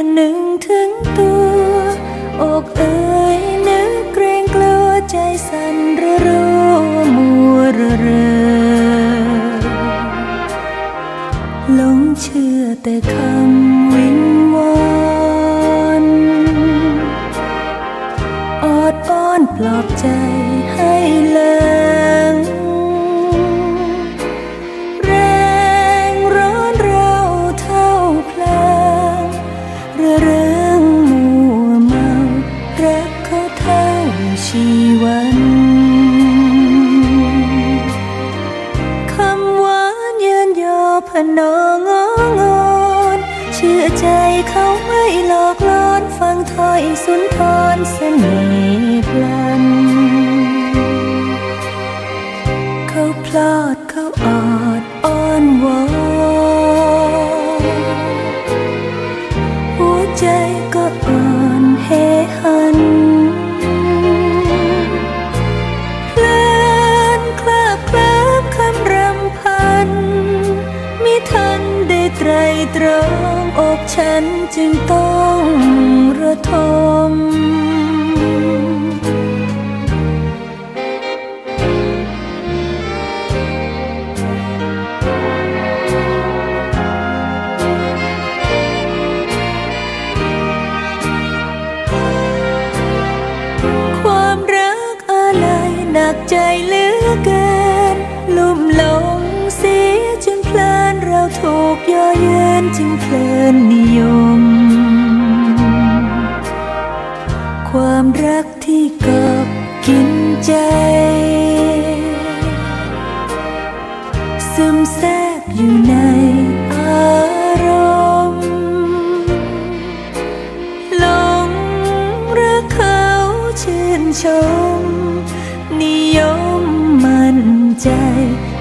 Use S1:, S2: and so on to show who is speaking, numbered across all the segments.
S1: คะนึงถึงตัวอกเอ่ยนึกเกรงกลัวใจสั่นระรัวมัวระเรอหลงเชื่อแต่คำ เท่าชีวันคำหวานเยินยอพนององอนเชื่อใจเขาไม่หลอกลอนฟังถ้อยสุนทรเสน่ห์พลัน เขาพลอดเขาออดอ้อนวอน ตรตรองอกฉันจึงต้องระทมความรักอะไรหนักใจเหลือเกิน ลุ่มหลงเสียจนเพลินเราถูกย่อเยิ ที่กอบกินใจ ซึมแทรกอยู่ในอารมณ์หลงรักเขาชื่นชม นิยมมั่นใจ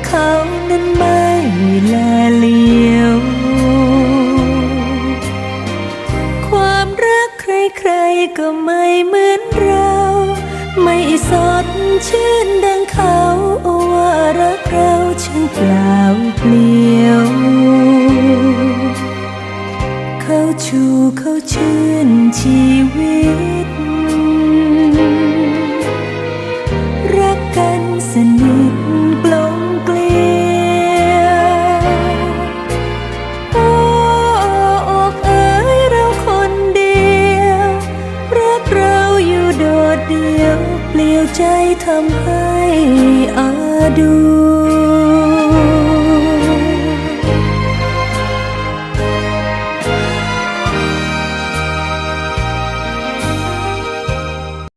S1: เขานั้นไม่แลเลียว ความรักใครๆก็ไม่เหมือนเรา สดชื่นดังเขาโอว่ารักเราช่างเปล่าเปลี่ยว เขาชูเขาชื่นชีวิต ทำให้อาดู